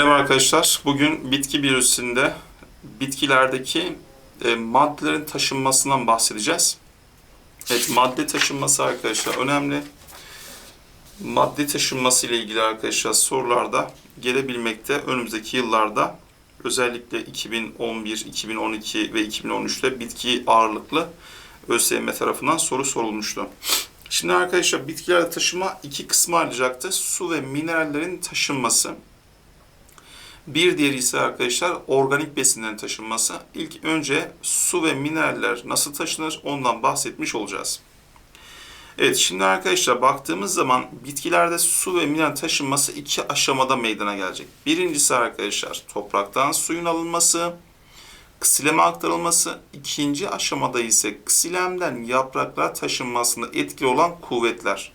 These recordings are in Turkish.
Merhaba arkadaşlar. Bugün bitki biyolojisinde bitkilerdeki e, maddelerin taşınmasından bahsedeceğiz. Evet, madde taşınması arkadaşlar önemli. Madde taşınması ile ilgili arkadaşlar sorularda gelebilmekte önümüzdeki yıllarda özellikle 2011, 2012 ve 2013'te bitki ağırlıklı ÖSYM tarafından soru sorulmuştu. Şimdi arkadaşlar bitkilerde taşıma iki kısma ayrılacaktı. Su ve minerallerin taşınması. Bir diğeri ise arkadaşlar organik besinlerin taşınması. İlk önce su ve mineraller nasıl taşınır ondan bahsetmiş olacağız. Evet şimdi arkadaşlar baktığımız zaman bitkilerde su ve mineral taşınması iki aşamada meydana gelecek. Birincisi arkadaşlar topraktan suyun alınması, ksileme aktarılması. İkinci aşamada ise ksilemden yapraklara taşınmasında etkili olan kuvvetler.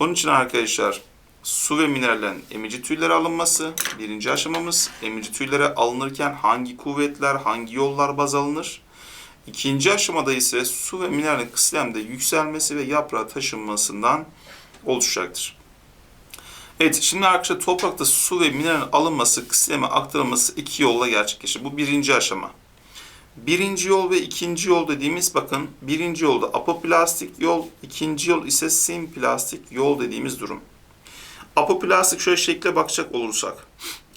Onun için arkadaşlar su ve minerallerin emici tüyleri alınması birinci aşamamız. Emici tüylere alınırken hangi kuvvetler, hangi yollar baz alınır? İkinci aşamada ise su ve mineralin kıslemde yükselmesi ve yaprağa taşınmasından oluşacaktır. Evet, şimdi arkadaşlar toprakta su ve mineralin alınması, kısleme aktarılması iki yolla gerçekleşir. Bu birinci aşama. Birinci yol ve ikinci yol dediğimiz bakın, birinci yolda apoplastik yol, ikinci yol ise simplastik yol dediğimiz durum. Apoplastik şöyle şekle bakacak olursak.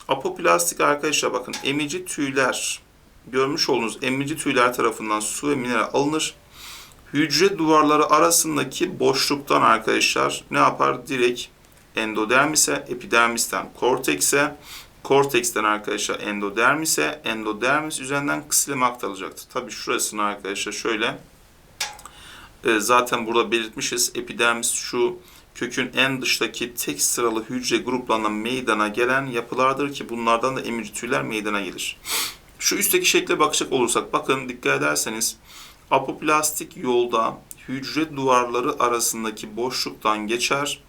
Apoplastik arkadaşlar bakın emici tüyler görmüş olduğunuz emici tüyler tarafından su ve mineral alınır. Hücre duvarları arasındaki boşluktan arkadaşlar ne yapar? Direkt endodermise, epidermisten kortekse, korteksten arkadaşlar endodermise, endodermis üzerinden ksileme aktarılacaktır. Tabi şurasını arkadaşlar şöyle e, zaten burada belirtmişiz. Epidermis şu kökün en dıştaki tek sıralı hücre gruplarına meydana gelen yapılardır ki bunlardan da emici tüyler meydana gelir. Şu üstteki şekle bakacak olursak bakın dikkat ederseniz apoplastik yolda hücre duvarları arasındaki boşluktan geçer.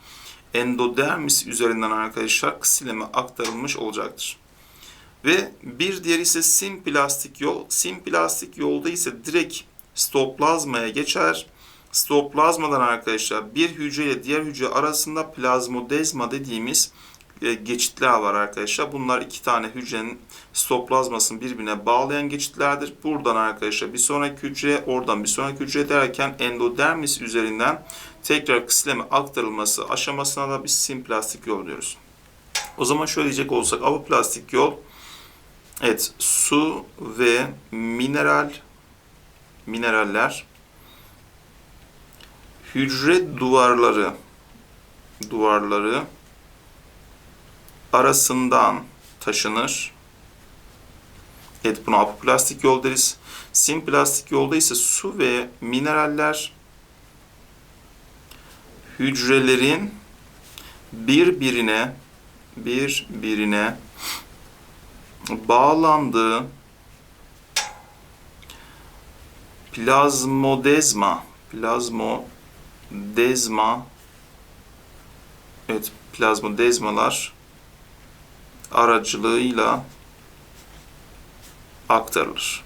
Endodermis üzerinden arkadaşlar ksileme aktarılmış olacaktır. Ve bir diğeri ise simplastik yol. Simplastik yolda ise direkt stoplazmaya geçer. Stoplazmadan arkadaşlar bir hücre ile diğer hücre arasında plazmodezma dediğimiz e, geçitler var arkadaşlar. Bunlar iki tane hücrenin stoplazmasını birbirine bağlayan geçitlerdir. Buradan arkadaşlar bir sonraki hücreye, oradan bir sonraki hücreye derken endodermis üzerinden tekrar ksileme aktarılması aşamasına da biz simplastik yol diyoruz. O zaman şöyle diyecek olsak apoplastik yol evet su ve mineral mineraller hücre duvarları duvarları arasından taşınır. Evet buna apoplastik yol deriz. Simplastik yolda ise su ve mineraller hücrelerin birbirine birbirine bağlandığı plazmodezma plazmodezma evet plazmodezmalar aracılığıyla aktarılır.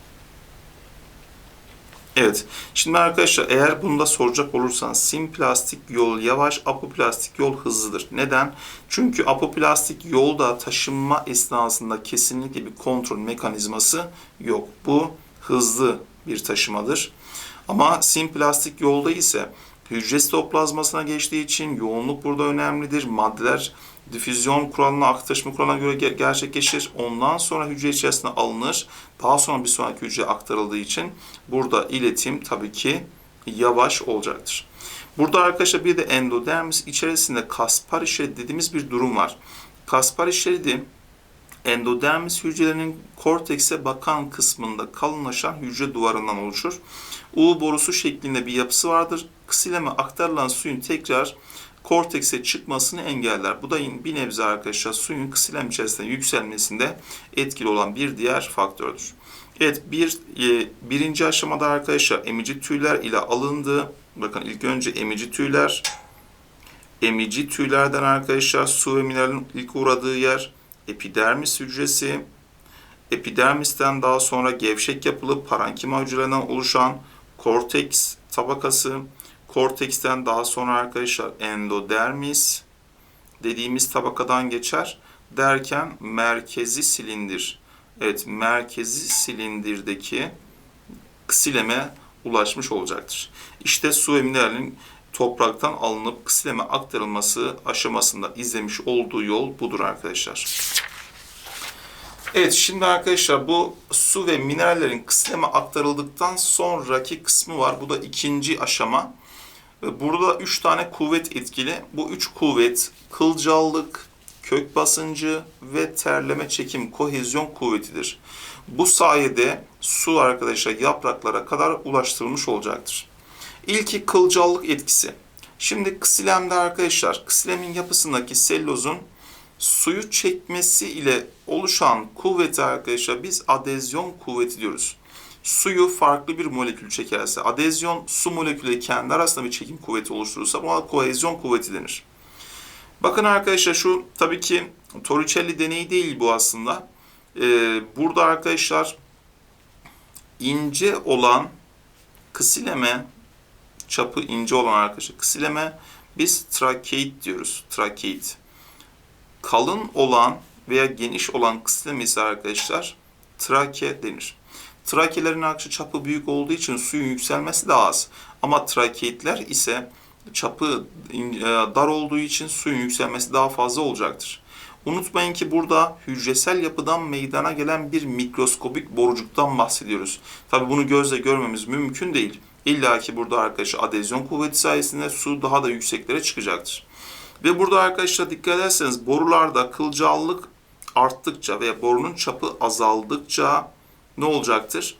Evet. Şimdi arkadaşlar eğer bunu da soracak olursanız simplastik yol yavaş, apoplastik yol hızlıdır. Neden? Çünkü apoplastik yolda taşınma esnasında kesinlikle bir kontrol mekanizması yok. Bu hızlı bir taşımadır. Ama simplastik yolda ise hücre sitoplazmasına geçtiği için yoğunluk burada önemlidir. Maddeler difüzyon kuralına, aktarışma kuralına göre gerçekleşir. Ondan sonra hücre içerisine alınır. Daha sonra bir sonraki hücreye aktarıldığı için burada iletim tabii ki yavaş olacaktır. Burada arkadaşlar bir de endodermis içerisinde Kaspari şeridi dediğimiz bir durum var. Kaspari şeridi endodermis hücrelerinin kortekse bakan kısmında kalınlaşan hücre duvarından oluşur. U borusu şeklinde bir yapısı vardır. Ksileme aktarılan suyun tekrar kortekse çıkmasını engeller. Bu da bir nebze arkadaşlar suyun ksilem içerisinde yükselmesinde etkili olan bir diğer faktördür. Evet bir e, birinci aşamada arkadaşlar emici tüyler ile alındı. Bakın ilk önce emici tüyler emici tüylerden arkadaşlar su ve mineralin ilk uğradığı yer epidermis hücresi. Epidermisten daha sonra gevşek yapılı parankima hücrelerinden oluşan korteks tabakası Korteksten daha sonra arkadaşlar endodermis dediğimiz tabakadan geçer. derken merkezi silindir. Evet, merkezi silindirdeki ksileme ulaşmış olacaktır. İşte su ve topraktan alınıp ksileme aktarılması aşamasında izlemiş olduğu yol budur arkadaşlar. Evet şimdi arkadaşlar bu su ve minerallerin ksileme aktarıldıktan sonraki kısmı var. Bu da ikinci aşama. Burada üç tane kuvvet etkili. Bu üç kuvvet kılcallık, kök basıncı ve terleme çekim kohezyon kuvvetidir. Bu sayede su arkadaşlar yapraklara kadar ulaştırılmış olacaktır. İlki kılcallık etkisi. Şimdi ksilemde arkadaşlar ksilemin yapısındaki sellozun suyu çekmesi ile oluşan kuvveti arkadaşlar biz adezyon kuvveti diyoruz. Suyu farklı bir molekül çekerse, adezyon su molekülü kendi arasında bir çekim kuvveti oluşturursa buna kohezyon kuvveti denir. Bakın arkadaşlar şu tabii ki Torricelli deneyi değil bu aslında. Ee, burada arkadaşlar ince olan ksileme çapı ince olan arkadaşlar ksileme biz trakeit diyoruz. Trakeit. Kalın olan veya geniş olan ksileme ise arkadaşlar trake denir. Trakelerin arkadaşlar çapı büyük olduğu için suyun yükselmesi daha az. Ama trakeitler ise çapı dar olduğu için suyun yükselmesi daha fazla olacaktır. Unutmayın ki burada hücresel yapıdan meydana gelen bir mikroskobik borucuktan bahsediyoruz. Tabi bunu gözle görmemiz mümkün değil. İlla ki burada arkadaşlar adezyon kuvveti sayesinde su daha da yükseklere çıkacaktır. Ve burada arkadaşlar dikkat ederseniz borularda kılcallık arttıkça veya borunun çapı azaldıkça ne olacaktır?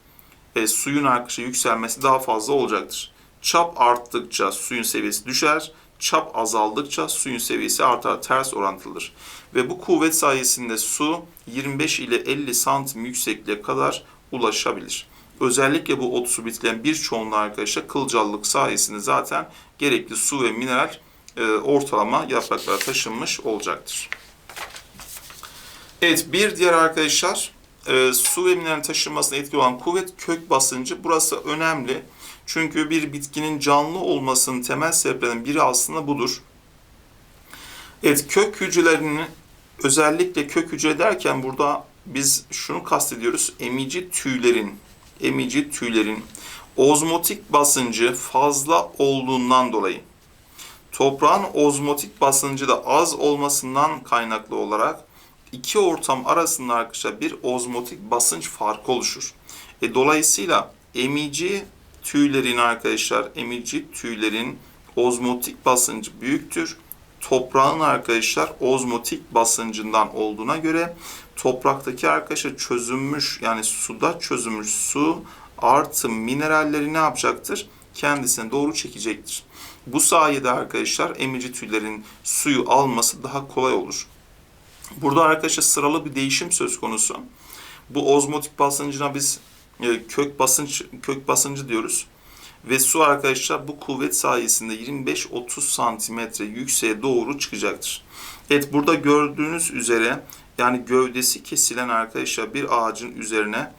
E, suyun arkadaşlar yükselmesi daha fazla olacaktır. Çap arttıkça suyun seviyesi düşer, çap azaldıkça suyun seviyesi artar, ters orantılıdır. Ve bu kuvvet sayesinde su 25 ile 50 santim yüksekliğe kadar ulaşabilir. Özellikle bu otu su bitkilerin birçoğunda arkadaşlar kılcallık sayesinde zaten gerekli su ve mineral e, ortalama yapraklara taşınmış olacaktır. Evet bir diğer arkadaşlar e, su ve mineral taşınmasına etkili olan kuvvet kök basıncı. Burası önemli. Çünkü bir bitkinin canlı olmasının temel sebeplerinden biri aslında budur. Evet kök hücrelerinin özellikle kök hücre derken burada biz şunu kastediyoruz. Emici tüylerin emici tüylerin ozmotik basıncı fazla olduğundan dolayı toprağın ozmotik basıncı da az olmasından kaynaklı olarak iki ortam arasında arkadaşlar bir ozmotik basınç farkı oluşur. E, dolayısıyla emici tüylerin arkadaşlar emici tüylerin ozmotik basıncı büyüktür. Toprağın arkadaşlar ozmotik basıncından olduğuna göre topraktaki arkadaşlar çözünmüş yani suda çözülmüş su artı mineralleri ne yapacaktır? Kendisine doğru çekecektir. Bu sayede arkadaşlar emici tüylerin suyu alması daha kolay olur. Burada arkadaşlar sıralı bir değişim söz konusu. Bu ozmotik basıncına biz e, kök basınç kök basıncı diyoruz. Ve su arkadaşlar bu kuvvet sayesinde 25-30 santimetre yükseğe doğru çıkacaktır. Evet burada gördüğünüz üzere yani gövdesi kesilen arkadaşlar bir ağacın üzerine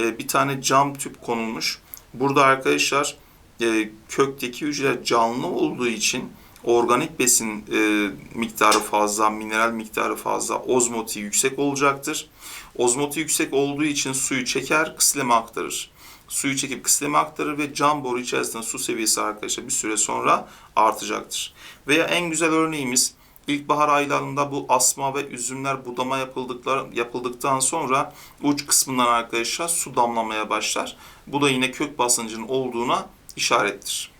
e, bir tane cam tüp konulmuş. Burada arkadaşlar e, kökteki hücreler canlı olduğu için organik besin e, miktarı fazla, mineral miktarı fazla, ozmoti yüksek olacaktır. Ozmoti yüksek olduğu için suyu çeker, kısleme aktarır. Suyu çekip kısleme aktarır ve cam boru içerisinde su seviyesi arkadaşlar bir süre sonra artacaktır. Veya en güzel örneğimiz İlkbahar aylarında bu asma ve üzümler budama yapıldıklar, yapıldıktan sonra uç kısmından arkadaşlar su damlamaya başlar. Bu da yine kök basıncının olduğuna işarettir.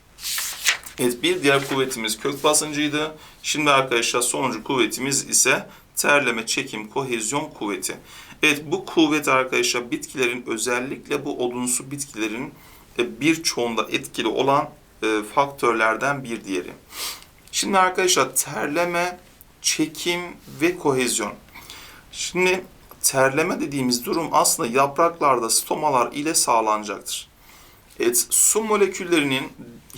Evet bir diğer kuvvetimiz kök basıncıydı. Şimdi arkadaşlar sonuncu kuvvetimiz ise terleme, çekim, kohezyon kuvveti. Evet bu kuvvet arkadaşlar bitkilerin özellikle bu odunsu bitkilerin e, birçoğunda etkili olan e, faktörlerden bir diğeri. Şimdi arkadaşlar terleme, çekim ve kohezyon. Şimdi terleme dediğimiz durum aslında yapraklarda stomalar ile sağlanacaktır. Evet, su moleküllerinin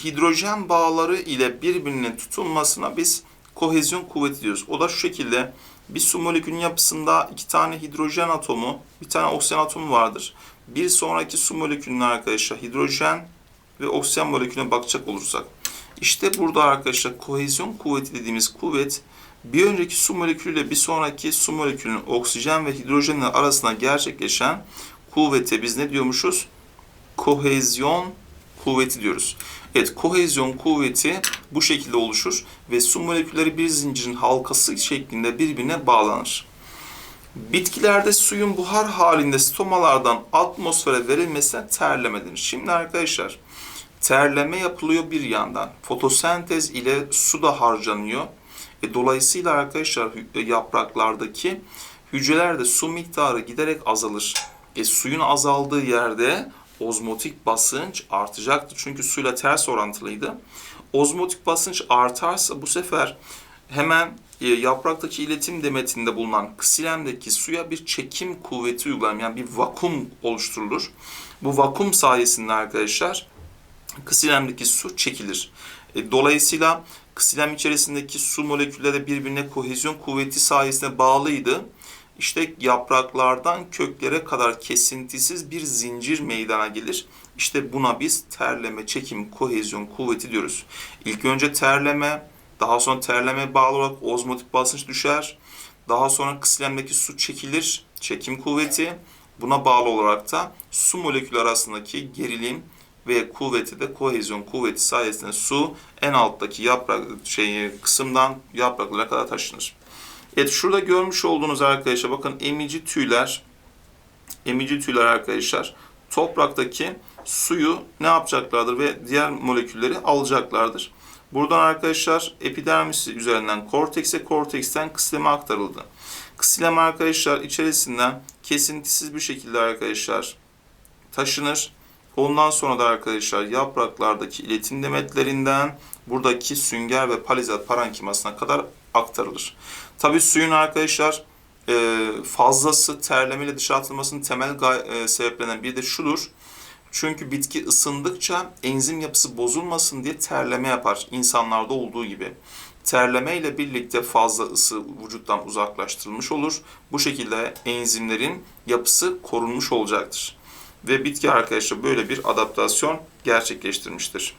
hidrojen bağları ile birbirine tutunmasına biz kohezyon kuvveti diyoruz. O da şu şekilde bir su molekülünün yapısında iki tane hidrojen atomu, bir tane oksijen atomu vardır. Bir sonraki su molekülüne arkadaşlar hidrojen ve oksijen molekülüne bakacak olursak. İşte burada arkadaşlar kohezyon kuvveti dediğimiz kuvvet bir önceki su molekülüyle bir sonraki su molekülünün oksijen ve hidrojenin arasında gerçekleşen kuvvete biz ne diyormuşuz? Kohezyon kuvveti diyoruz. Evet, kohezyon kuvveti bu şekilde oluşur ve su molekülleri bir zincirin halkası şeklinde birbirine bağlanır. Bitkilerde suyun buhar halinde stomalardan atmosfere verilmesine terleme denir. Şimdi arkadaşlar, terleme yapılıyor bir yandan. Fotosentez ile su da harcanıyor. E, dolayısıyla arkadaşlar e, yapraklardaki hücrelerde su miktarı giderek azalır. E, suyun azaldığı yerde ozmotik basınç artacaktır. Çünkü suyla ters orantılıydı. Ozmotik basınç artarsa bu sefer hemen e, yapraktaki iletim demetinde bulunan ksilemdeki suya bir çekim kuvveti uygulanır. Yani bir vakum oluşturulur. Bu vakum sayesinde arkadaşlar ksilemdeki su çekilir. E, dolayısıyla ksilem içerisindeki su molekülleri birbirine kohezyon kuvveti sayesinde bağlıydı. İşte yapraklardan köklere kadar kesintisiz bir zincir meydana gelir. İşte buna biz terleme, çekim, kohezyon kuvveti diyoruz. İlk önce terleme, daha sonra terleme bağlı olarak ozmotik basınç düşer. Daha sonra kıslemdeki su çekilir, çekim kuvveti. Buna bağlı olarak da su molekülü arasındaki gerilim ve kuvveti de kohezyon kuvveti sayesinde su en alttaki yaprak şeyi kısımdan yapraklara kadar taşınır. Evet şurada görmüş olduğunuz arkadaşlar bakın emici tüyler emici tüyler arkadaşlar topraktaki suyu ne yapacaklardır ve diğer molekülleri alacaklardır. Buradan arkadaşlar epidermis üzerinden kortekse, korteksten kısleme aktarıldı. Kısleme arkadaşlar içerisinden kesintisiz bir şekilde arkadaşlar taşınır. Ondan sonra da arkadaşlar yapraklardaki iletim demetlerinden buradaki sünger ve palizat parenkimasına kadar aktarılır. Tabi suyun arkadaşlar e, fazlası terleme ile dışa atılmasının temel e, sebeplerinden biri de şudur. Çünkü bitki ısındıkça enzim yapısı bozulmasın diye terleme yapar insanlarda olduğu gibi. Terleme ile birlikte fazla ısı vücuttan uzaklaştırılmış olur. Bu şekilde enzimlerin yapısı korunmuş olacaktır. Ve bitki arkadaşlar böyle bir adaptasyon gerçekleştirmiştir.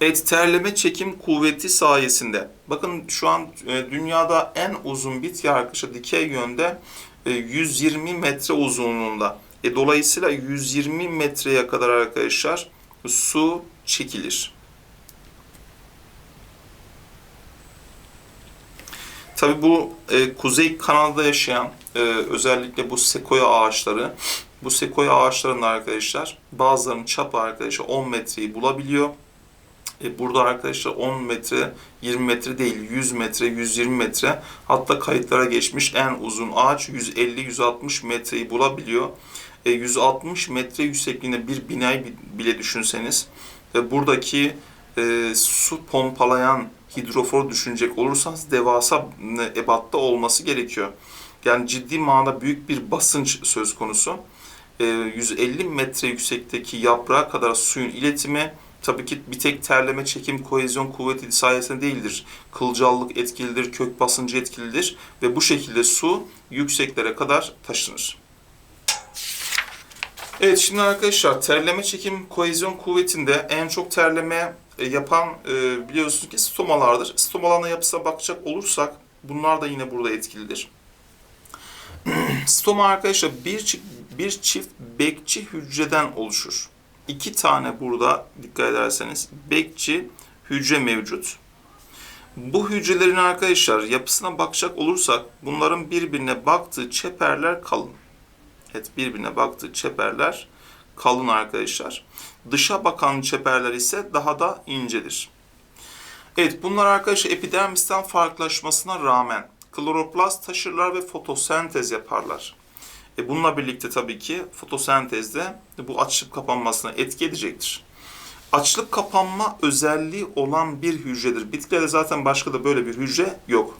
Evet, terleme çekim kuvveti sayesinde. Bakın şu an e, dünyada en uzun bitki arkadaşlar dikey yönde e, 120 metre uzunluğunda. E, dolayısıyla 120 metreye kadar arkadaşlar su çekilir. Tabii bu e, Kuzey Kanada'da yaşayan e, özellikle bu sekoya ağaçları, bu sekoya ağaçlarının arkadaşlar bazılarının çapı arkadaşlar 10 metreyi bulabiliyor. E, burada arkadaşlar 10 metre, 20 metre değil 100 metre, 120 metre hatta kayıtlara geçmiş en uzun ağaç 150-160 metreyi bulabiliyor. E, 160 metre yüksekliğinde bir binayı bi- bile düşünseniz ve buradaki e, su pompalayan hidrofor düşünecek olursanız devasa e, ebatta olması gerekiyor. Yani ciddi manada büyük bir basınç söz konusu. E, 150 metre yüksekteki yaprağa kadar suyun iletimi tabii ki bir tek terleme, çekim, kohezyon kuvveti sayesinde değildir. Kılcallık etkilidir, kök basıncı etkilidir ve bu şekilde su yükseklere kadar taşınır. Evet şimdi arkadaşlar terleme, çekim, kohezyon kuvvetinde en çok terleme e, yapan e, biliyorsunuz ki stomalardır. Stomaların yapısına bakacak olursak bunlar da yine burada etkilidir. Stoma arkadaşlar bir, bir çift bekçi hücreden oluşur. İki tane burada dikkat ederseniz bekçi hücre mevcut. Bu hücrelerin arkadaşlar yapısına bakacak olursak bunların birbirine baktığı çeperler kalın. Evet birbirine baktığı çeperler kalın arkadaşlar. Dışa bakan çeperler ise daha da incedir. Evet bunlar arkadaşlar epidermisten farklılaşmasına rağmen kloroplast taşırlar ve fotosentez yaparlar. E bununla birlikte tabii ki fotosentezde bu açılıp kapanmasına etki edecektir. Açılıp kapanma özelliği olan bir hücredir. Bitkilerde zaten başka da böyle bir hücre yok.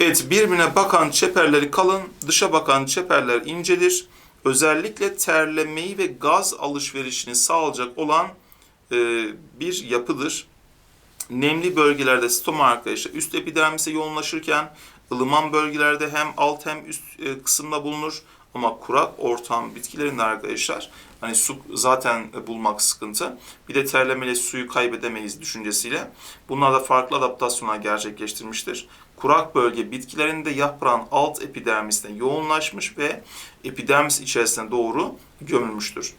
Evet birbirine bakan çeperleri kalın, dışa bakan çeperler incelir. Özellikle terlemeyi ve gaz alışverişini sağlayacak olan e, bir yapıdır. Nemli bölgelerde stoma arkadaşlar üst epidermise yoğunlaşırken ılıman bölgelerde hem alt hem üst e, kısımda bulunur. Ama kurak ortam bitkilerinde arkadaşlar Hani su zaten e, bulmak sıkıntı. Bir de terlemeyle suyu kaybedemeyiz düşüncesiyle. Bunlar da farklı adaptasyonlar gerçekleştirmiştir. Kurak bölge bitkilerinde yaprağın alt epidermisine yoğunlaşmış ve epidermis içerisine doğru gömülmüştür.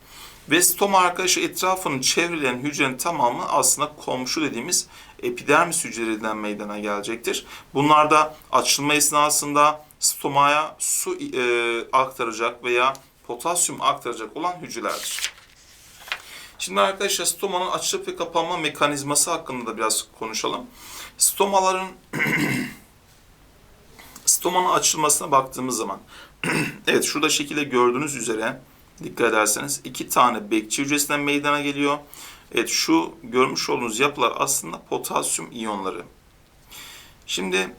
Ve stoma arkadaşı etrafını çevreleyen hücrenin tamamı aslında komşu dediğimiz epidermis hücrelerinden meydana gelecektir. Bunlar da açılma esnasında stomaya su e, aktaracak veya potasyum aktaracak olan hücrelerdir. Şimdi arkadaşlar stomanın açılıp ve kapanma mekanizması hakkında da biraz konuşalım. Stomaların stomanın açılmasına baktığımız zaman evet şurada şekilde gördüğünüz üzere dikkat ederseniz iki tane bekçi hücresinden meydana geliyor. Evet şu görmüş olduğunuz yapılar aslında potasyum iyonları. Şimdi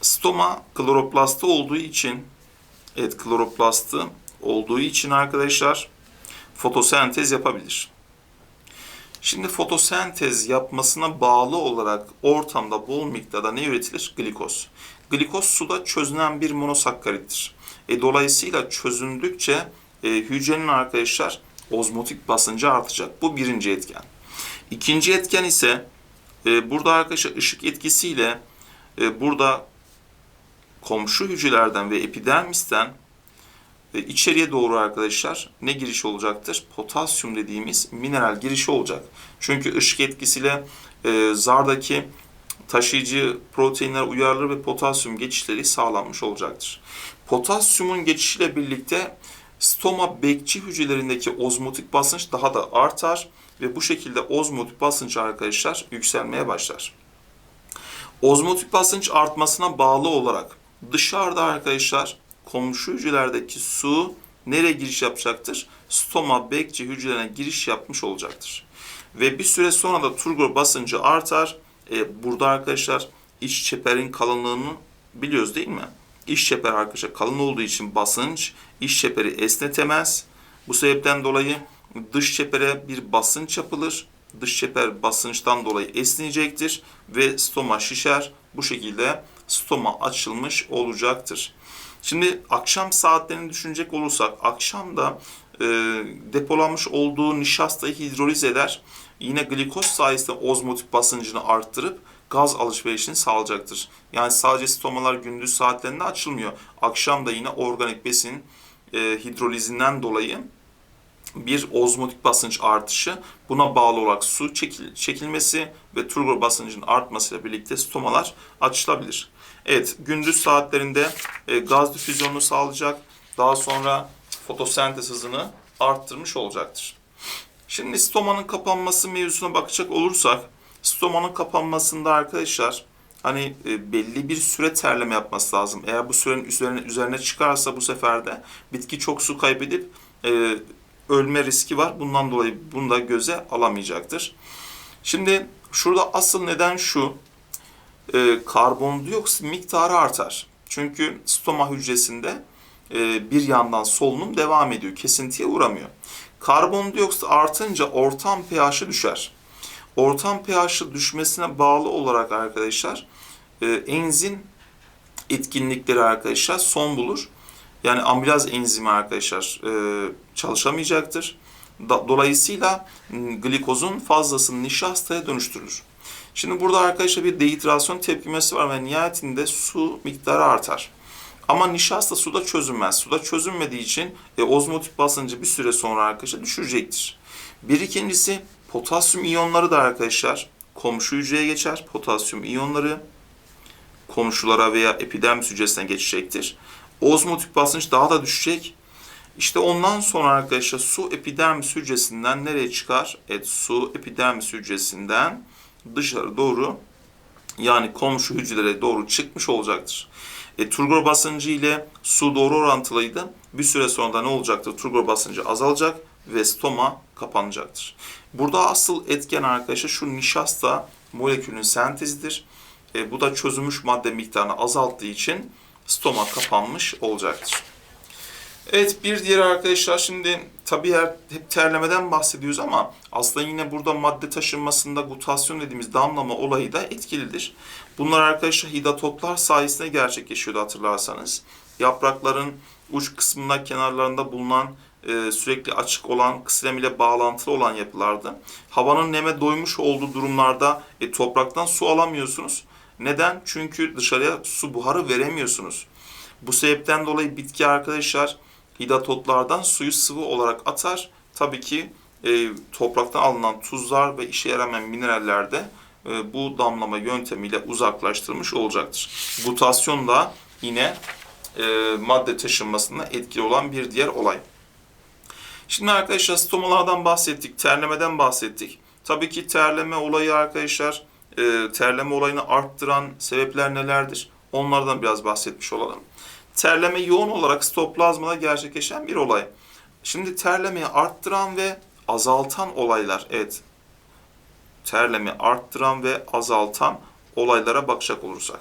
stoma kloroplastı olduğu için evet kloroplastı olduğu için arkadaşlar fotosentez yapabilir. Şimdi fotosentez yapmasına bağlı olarak ortamda bol miktarda ne üretilir? Glikoz. Glikoz suda çözünen bir monosakkarittir. E, dolayısıyla çözündükçe e, hücrenin arkadaşlar ozmotik basıncı artacak. Bu birinci etken. İkinci etken ise e, burada arkadaşlar ışık etkisiyle e, burada komşu hücrelerden ve epidermisten e, içeriye doğru arkadaşlar ne giriş olacaktır? Potasyum dediğimiz mineral girişi olacak. Çünkü ışık etkisiyle e, zardaki taşıyıcı proteinler uyarılır ve potasyum geçişleri sağlanmış olacaktır. Potasyumun geçişiyle birlikte stoma bekçi hücrelerindeki ozmotik basınç daha da artar ve bu şekilde ozmotik basınç arkadaşlar yükselmeye başlar. Ozmotik basınç artmasına bağlı olarak dışarıda arkadaşlar komşu hücrelerdeki su nereye giriş yapacaktır? Stoma bekçi hücrelerine giriş yapmış olacaktır. Ve bir süre sonra da turgor basıncı artar. E, burada arkadaşlar iç çeperin kalınlığını biliyoruz değil mi? İç çeper arkadaşlar kalın olduğu için basınç iç çeperi esnetemez. Bu sebepten dolayı dış çepere bir basınç yapılır. Dış çeper basınçtan dolayı esneyecektir ve stoma şişer. Bu şekilde stoma açılmış olacaktır. Şimdi akşam saatlerini düşünecek olursak akşam da e, depolanmış olduğu nişastayı hidroliz eder. Yine glikoz sayesinde ozmotik basıncını arttırıp gaz alışverişini sağlayacaktır. Yani sadece stomalar gündüz saatlerinde açılmıyor. Akşam da yine organik besin e, hidrolizinden dolayı bir ozmotik basınç artışı buna bağlı olarak su çekil, çekilmesi ve turgor basıncının artmasıyla birlikte stomalar açılabilir. Evet gündüz saatlerinde e, gaz difüzyonunu sağlayacak daha sonra fotosentez hızını arttırmış olacaktır. Şimdi stomanın kapanması mevzusuna bakacak olursak stomanın kapanmasında arkadaşlar hani e, belli bir süre terleme yapması lazım. Eğer bu sürenin üzerine, üzerine çıkarsa bu sefer de bitki çok su kaybedip e, ölme riski var. Bundan dolayı bunu da göze alamayacaktır. Şimdi şurada asıl neden şu. E, karbondioksit miktarı artar. Çünkü stoma hücresinde e, bir yandan solunum devam ediyor. Kesintiye uğramıyor. Karbondioksit artınca ortam pH'i düşer. Ortam pH'i düşmesine bağlı olarak arkadaşlar e, enzim etkinlikleri arkadaşlar son bulur. Yani amilaz enzimi arkadaşlar e, çalışamayacaktır. dolayısıyla glikozun fazlasını nişastaya dönüştürülür. Şimdi burada arkadaşlar bir dehidrasyon tepkimesi var ve nihayetinde su miktarı artar. Ama nişasta suda çözünmez. Suda çözünmediği için e, ozmotik basıncı bir süre sonra arkadaşlar düşürecektir. Bir ikincisi potasyum iyonları da arkadaşlar komşu hücreye geçer. Potasyum iyonları komşulara veya epidermis hücresine geçecektir. Ozmotik basınç daha da düşecek. İşte ondan sonra arkadaşlar su epidermis hücresinden nereye çıkar? Evet su epidermis hücresinden dışarı doğru yani komşu hücrelere doğru çıkmış olacaktır. E, turgor basıncı ile su doğru orantılıydı. Bir süre sonra da ne olacaktır? Turgor basıncı azalacak ve stoma kapanacaktır. Burada asıl etken arkadaşlar şu nişasta molekülünün sentezidir. E, bu da çözülmüş madde miktarını azalttığı için stoma kapanmış olacaktır. Evet bir diğer arkadaşlar şimdi tabii her, hep terlemeden bahsediyoruz ama aslında yine burada madde taşınmasında gutasyon dediğimiz damlama olayı da etkilidir. Bunlar arkadaşlar hidatotlar sayesinde gerçekleşiyordu hatırlarsanız. Yaprakların uç kısmında kenarlarında bulunan e, sürekli açık olan, kıslem ile bağlantılı olan yapılardı. Havanın neme doymuş olduğu durumlarda e, topraktan su alamıyorsunuz. Neden? Çünkü dışarıya su buharı veremiyorsunuz. Bu sebepten dolayı bitki arkadaşlar hidatotlardan suyu sıvı olarak atar. Tabii ki e, topraktan alınan tuzlar ve işe yaramayan mineraller de e, bu damlama yöntemiyle uzaklaştırılmış olacaktır. Butasyon da yine e, madde taşınmasında etkili olan bir diğer olay. Şimdi arkadaşlar stomalardan bahsettik, terlemeden bahsettik. Tabii ki terleme olayı arkadaşlar, e, terleme olayını arttıran sebepler nelerdir? Onlardan biraz bahsetmiş olalım. Terleme yoğun olarak stoplazmada gerçekleşen bir olay. Şimdi terlemeyi arttıran ve azaltan olaylar, evet. Terleme arttıran ve azaltan olaylara bakacak olursak.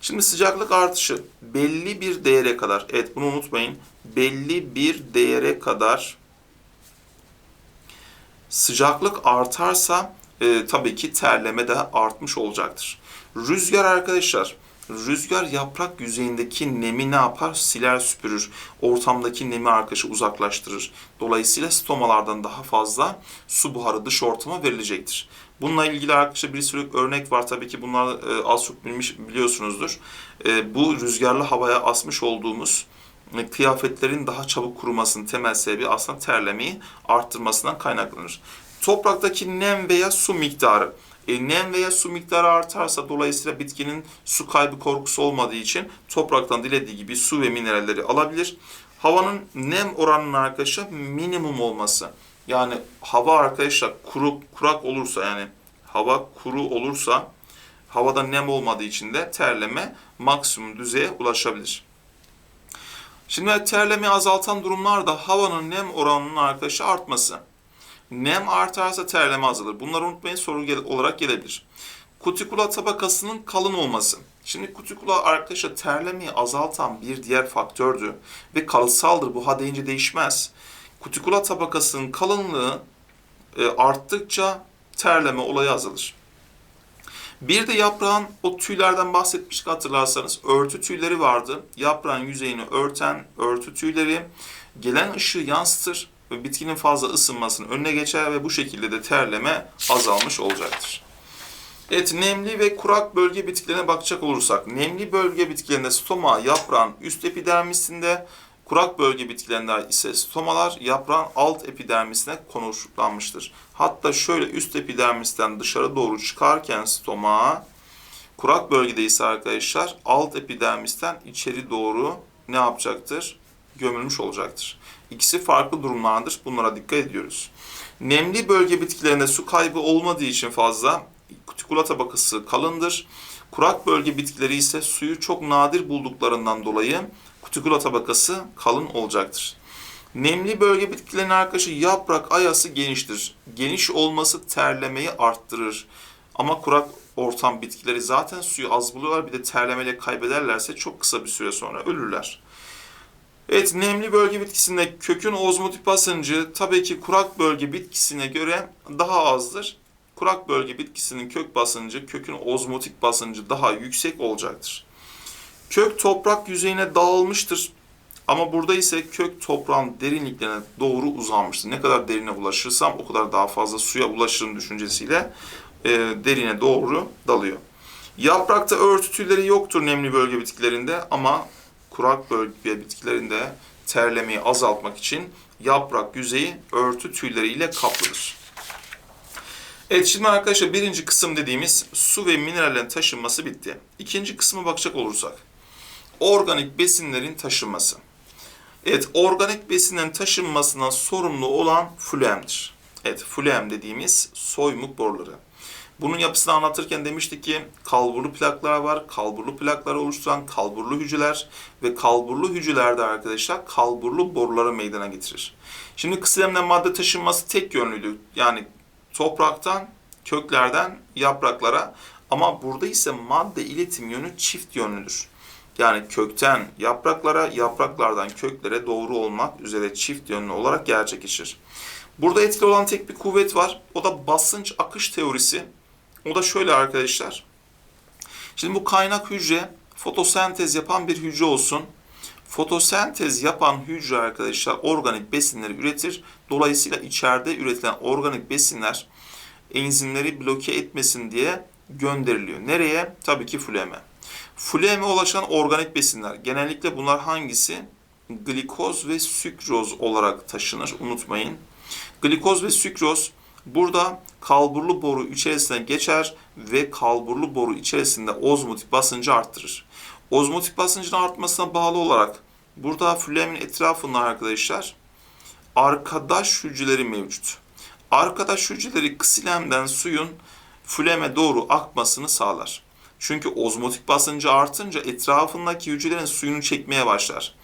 Şimdi sıcaklık artışı belli bir değere kadar, evet bunu unutmayın, belli bir değere kadar sıcaklık artarsa e, tabii ki terleme de artmış olacaktır. Rüzgar arkadaşlar, rüzgar yaprak yüzeyindeki nemi ne yapar? Siler süpürür. Ortamdaki nemi arkadaşı uzaklaştırır. Dolayısıyla stomalardan daha fazla su buharı dış ortama verilecektir. Bununla ilgili arkadaşlar bir sürü örnek var. Tabii ki bunlar e, az çok bilmiş biliyorsunuzdur. E, bu rüzgarlı havaya asmış olduğumuz kıyafetlerin daha çabuk kurumasının temel sebebi aslında terlemeyi arttırmasından kaynaklanır. Topraktaki nem veya su miktarı. E, nem veya su miktarı artarsa dolayısıyla bitkinin su kaybı korkusu olmadığı için topraktan dilediği gibi su ve mineralleri alabilir. Havanın nem oranının arkadaşlar minimum olması. Yani hava arkadaşlar kuru, kurak olursa yani hava kuru olursa havada nem olmadığı için de terleme maksimum düzeye ulaşabilir. Şimdi terleme azaltan durumlarda havanın nem oranının arkadaşı artması. Nem artarsa terleme azalır. Bunları unutmayın soru olarak gelebilir. Kutikula tabakasının kalın olması. Şimdi kutikula arkadaşlar terlemeyi azaltan bir diğer faktördü ve kalıtsaldır. Bu ha deyince değişmez. Kutikula tabakasının kalınlığı e, arttıkça terleme olayı azalır. Bir de yaprağın o tüylerden bahsetmiştik hatırlarsanız. Örtü tüyleri vardı. Yaprağın yüzeyini örten örtü tüyleri gelen ışığı yansıtır ve bitkinin fazla ısınmasının önüne geçer ve bu şekilde de terleme azalmış olacaktır. Evet, nemli ve kurak bölge bitkilerine bakacak olursak, nemli bölge bitkilerinde stoma yaprağın üst epidermisinde, kurak bölge bitkilerinde ise stomalar yaprağın alt epidermisine konuşlanmıştır. Hatta şöyle üst epidermisten dışarı doğru çıkarken stoma, kurak bölgede ise arkadaşlar alt epidermisten içeri doğru ne yapacaktır? Gömülmüş olacaktır. İkisi farklı durumlardır. Bunlara dikkat ediyoruz. Nemli bölge bitkilerinde su kaybı olmadığı için fazla kutikula tabakası kalındır. Kurak bölge bitkileri ise suyu çok nadir bulduklarından dolayı kutikula tabakası kalın olacaktır. Nemli bölge bitkilerinin arkadaşı yaprak ayası geniştir. Geniş olması terlemeyi arttırır. Ama kurak ortam bitkileri zaten suyu az buluyorlar. Bir de terlemeyle kaybederlerse çok kısa bir süre sonra ölürler. Evet, nemli bölge bitkisinde kökün ozmotik basıncı tabii ki kurak bölge bitkisine göre daha azdır. Kurak bölge bitkisinin kök basıncı, kökün ozmotik basıncı daha yüksek olacaktır. Kök toprak yüzeyine dağılmıştır. Ama burada ise kök toprağın derinliklerine doğru uzanmıştır. Ne kadar derine ulaşırsam o kadar daha fazla suya ulaşırım düşüncesiyle e, derine doğru dalıyor. Yaprakta örtü tüyleri yoktur nemli bölge bitkilerinde ama kurak bölge bitkilerinde terlemeyi azaltmak için yaprak yüzeyi örtü tüyleriyle kaplıdır. Evet şimdi arkadaşlar birinci kısım dediğimiz su ve minerallerin taşınması bitti. İkinci kısma bakacak olursak organik besinlerin taşınması. Evet organik besinlerin taşınmasına sorumlu olan fluemdir. Evet fluem dediğimiz soymuk boruları. Bunun yapısını anlatırken demiştik ki kalburlu plaklar var. Kalburlu plakları oluşturan kalburlu hücreler ve kalburlu hücrelerde arkadaşlar kalburlu boruları meydana getirir. Şimdi kısalemden madde taşınması tek yönlüydü. Yani topraktan, köklerden yapraklara ama burada ise madde iletim yönü çift yönlüdür. Yani kökten yapraklara, yapraklardan köklere doğru olmak üzere çift yönlü olarak gerçekleşir. Burada etkili olan tek bir kuvvet var. O da basınç akış teorisi. O da şöyle arkadaşlar. Şimdi bu kaynak hücre fotosentez yapan bir hücre olsun. Fotosentez yapan hücre arkadaşlar organik besinleri üretir. Dolayısıyla içeride üretilen organik besinler enzimleri bloke etmesin diye gönderiliyor. Nereye? Tabii ki fleme. Fleme ulaşan organik besinler. Genellikle bunlar hangisi? Glikoz ve sükroz olarak taşınır. Unutmayın. Glikoz ve sükroz burada kalburlu boru içerisine geçer ve kalburlu boru içerisinde ozmotik basıncı arttırır. Ozmotik basıncın artmasına bağlı olarak burada flemin etrafında arkadaşlar arkadaş hücreleri mevcut. Arkadaş hücreleri ksilemden suyun fleme doğru akmasını sağlar. Çünkü ozmotik basıncı artınca etrafındaki hücrelerin suyunu çekmeye başlar.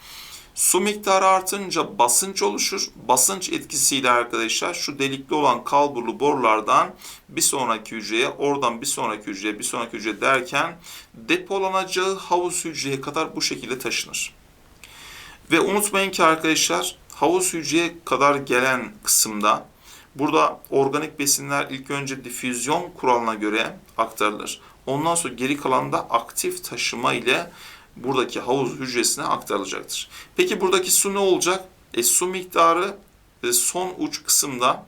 Su miktarı artınca basınç oluşur. Basınç etkisiyle arkadaşlar şu delikli olan kalburlu borulardan bir sonraki hücreye, oradan bir sonraki hücreye, bir sonraki hücreye derken depolanacağı havuz hücreye kadar bu şekilde taşınır. Ve unutmayın ki arkadaşlar havuz hücreye kadar gelen kısımda burada organik besinler ilk önce difüzyon kuralına göre aktarılır. Ondan sonra geri kalan da aktif taşıma ile buradaki havuz hücresine aktarılacaktır. Peki buradaki su ne olacak? E, su miktarı e, son uç kısımda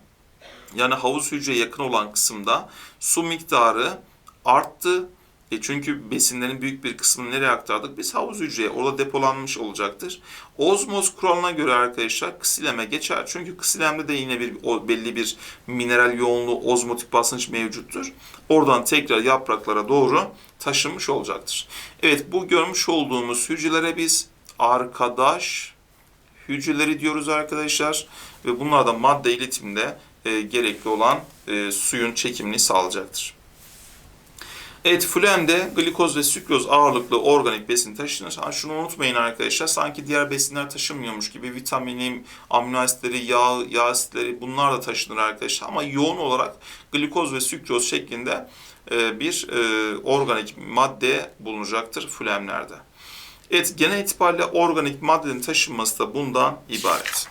yani havuz hücreye yakın olan kısımda su miktarı arttı. E çünkü besinlerin büyük bir kısmını nereye aktardık? Biz havuz hücreye. Orada depolanmış olacaktır. Ozmoz kuralına göre arkadaşlar ksileme geçer. Çünkü ksilemde de yine bir o belli bir mineral yoğunluğu, ozmotik basınç mevcuttur. Oradan tekrar yapraklara doğru taşınmış olacaktır. Evet bu görmüş olduğumuz hücrelere biz arkadaş hücreleri diyoruz arkadaşlar. Ve bunlar da madde iletiminde e, gerekli olan e, suyun çekimini sağlayacaktır. Evet, flemde glikoz ve sükroz ağırlıklı organik besin taşınır. Ha, şunu unutmayın arkadaşlar, sanki diğer besinler taşınmıyormuş gibi vitamini, amino asitleri, yağ, yağ asitleri bunlar da taşınır arkadaşlar. Ama yoğun olarak glikoz ve sükroz şeklinde e, bir e, organik madde bulunacaktır flemlerde. Evet, genel itibariyle organik maddenin taşınması da bundan ibaret.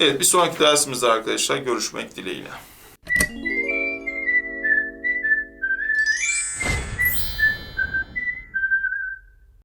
Evet, bir sonraki dersimizde arkadaşlar görüşmek dileğiyle.